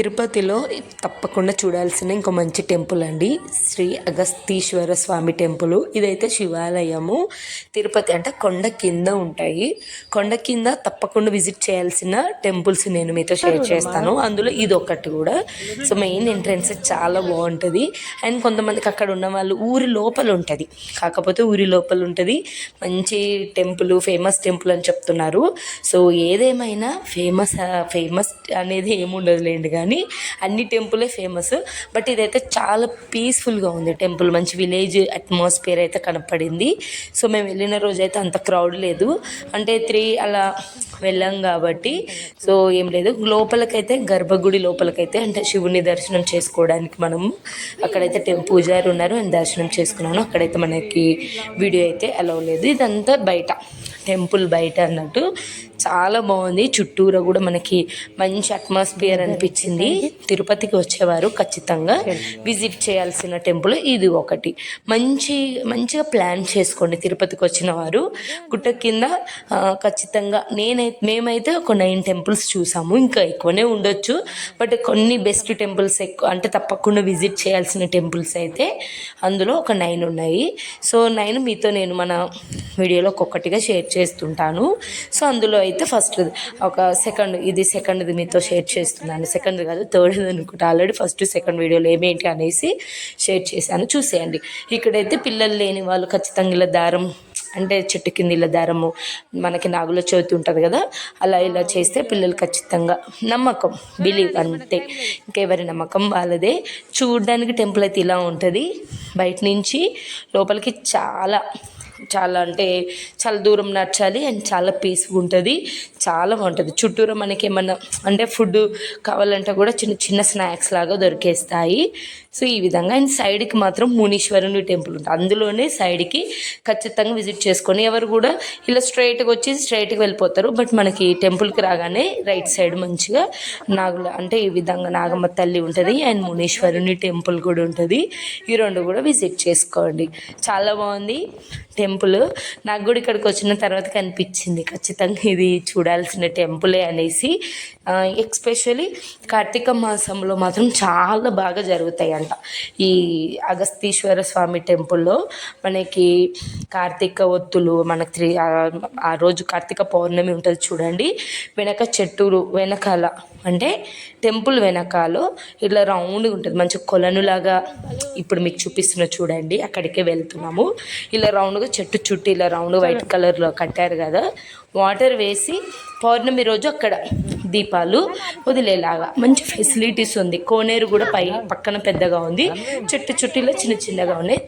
తిరుపతిలో తప్పకుండా చూడాల్సిన ఇంకో మంచి టెంపుల్ అండి. శ్రీ అగస్తీశ్వర స్వామి టెంపుల్. ఇదైతే శివాలయము. తిరుపతి అంటే కొండ కింద ఉంటాయి. కొండ కింద తప్పకుండా విజిట్ చేయాల్సిన టెంపుల్స్ నేను మీతో షేర్ చేస్తాను. అందులో ఇది ఒకటి కూడా. సో మెయిన్ ఎంట్రన్స్ చాలా బాగుంటుంది. అండ్ కొంతమందికి అక్కడ ఉన్న వాళ్ళు ఊరి లోపల ఉంటుంది. కాకపోతే ఊరి లోపల ఉంటుంది. మంచి టెంపుల్ ఫేమస్ టెంపుల్ అని చెప్తున్నారు. సో ఏదేమైనా ఫేమస్ ఫేమస్ అనేది ఏముండదులేండి కానీ అన్ని టెంపులే ఫేమస్. బట్ ఇదైతే చాలా పీస్ఫుల్గా ఉంది టెంపుల్. మంచి విలేజ్ అట్మాస్ఫియర్ అయితే కనపడింది. సో మేము వెళ్ళిన రోజు అయితే అంత క్రౌడ్ లేదు. అంటే త్రీ అలా వెళ్ళాం కాబట్టి. సో ఏం లేదు. లోపలకైతే గర్భగుడి లోపలకైతే అంటే శివుని దర్శనం చేసుకోవడానికి మనము అక్కడైతే టెం పూజారి ఉన్నారు. నేను దర్శనం చేసుకున్నాను. అక్కడైతే మనకి వీడియో అయితే అలవ్ లేదు. ఇదంతా బయట. టెంపుల్ బయట అన్నట్టు. చాలా బాగుంది. చుట్టూరా కూడా మనకి మంచి అట్మాస్ఫియర్ అనిపించింది. తిరుపతికి వచ్చేవారు ఖచ్చితంగా. విజిట్ చేయాల్సిన టెంపుల్ ఇది ఒకటి. మంచి మంచిగా ప్లాన్ చేసుకోండి తిరుపతికి వచ్చిన వారు. గుట్ట కింద ఖచ్చితంగా నేనైతే మేమైతే ఒక నైన్ టెంపుల్స్ చూసాము. ఇంకా ఎక్కువనే ఉండొచ్చు. బట్ కొన్ని బెస్ట్ టెంపుల్స్ ఎక్కువ అంటే తప్పకుండా విజిట్ చేయాల్సిన టెంపుల్స్ అయితే అందులో ఒక నైన్ ఉన్నాయి. సో నైన్ మీతో నేను మన వీడియోలో ఒక్కొక్కటిగా షేర్ చేస్తుంటాను. సో అందులో అయితే ఫస్ట్ ఒక సెకండ్ ఇది సెకండ్ది మీతో షేర్ చేస్తున్నాను. సెకండ్ కాదు థర్డ్ అనుకుంటా. ఆల్రెడీ ఫస్ట్ సెకండ్ వీడియోలో ఏమేంటి అనేసి షేర్ చేశాను. చూసేయండి. ఇక్కడైతే పిల్లలు లేని వాళ్ళు ఖచ్చితంగా ఇలా దారం అంటే చెట్టు కింద ఇలా దారము మనకి నాగుల చవితి ఉంటుంది కదా అలా ఇలా చేస్తే పిల్లలు ఖచ్చితంగా నమ్మకం బిలీవ్ అంతే. ఇంకెవరి నమ్మకం వాళ్ళదే. చూడడానికి టెంపుల్ అయితే ఇలా ఉంటుంది. బయట నుంచి లోపలికి చాలా చాలా అంటే చాలా దూరం నడచాలి అండ్ చాలా పీస్గా ఉంటుంది. చాలా బాగుంటుంది. చుట్టూరా మనకి ఏమన్నా అంటే ఫుడ్ కావాలంటే కూడా చిన్న చిన్న స్నాక్స్ లాగా దొరికేస్తాయి. సో ఈ విధంగా అండ్ సైడ్కి మాత్రం మునీశ్వరుని టెంపుల్ ఉంటుంది. అందులోనే సైడ్కి ఖచ్చితంగా విజిట్ చేసుకొని ఎవరు కూడా ఇలా స్ట్రైట్గా వచ్చి స్ట్రైట్గా వెళ్ళిపోతారు. బట్ మనకి టెంపుల్కి రాగానే రైట్ సైడ్ మంచిగా నాగుల అంటే ఈ విధంగా నాగమ్మ తల్లి ఉంటుంది అండ్ మునీశ్వరుని టెంపుల్ కూడా ఉంటుంది. ఈ రెండు కూడా విజిట్ చేసుకోండి. చాలా బాగుంది. Temple temple. నాకు కూడా ఇక్కడికి వచ్చిన తర్వాత కనిపించింది. ఖచ్చితంగా ఇది చూడాల్సిన టెంపులే అనేసి. ఎక్స్పెషలీ కార్తీక మాసంలో మాత్రం చాలా బాగా జరుగుతాయి అంట ఈ అగస్తీశ్వర స్వామి టెంపుల్లో మనకి కార్తీక ఒత్తులు మనకు త్రీ ఆ- రోజు కార్తీక పౌర్ణమి ఉంటుంది చూడండి. వెనక చెట్టులు వెనకాల అంటే టెంపుల్ వెనకాల ఇట్లా రౌండ్గా ఉంటుంది. మంచి కొలనులాగా ఇప్పుడు మీకు చూపిస్తున్న చూడండి. అక్కడికే వెళ్తున్నాము. ఇలా రౌండ్గా చెట్టు చుట్టూ ఇలా రౌండ్ వైట్ కలర్లో కట్టారు కదా. వాటర్ వేసి పౌర్ణమి రోజు అక్కడ దీపాలు వదిలేలాగా. మంచి ఫెసిలిటీస్ ఉంది. కోనేరు కూడా పై పక్కన పెద్దగా ఉంది. చెట్టు చుట్టూలో చిన్న చిన్నగా ఉన్నాయి.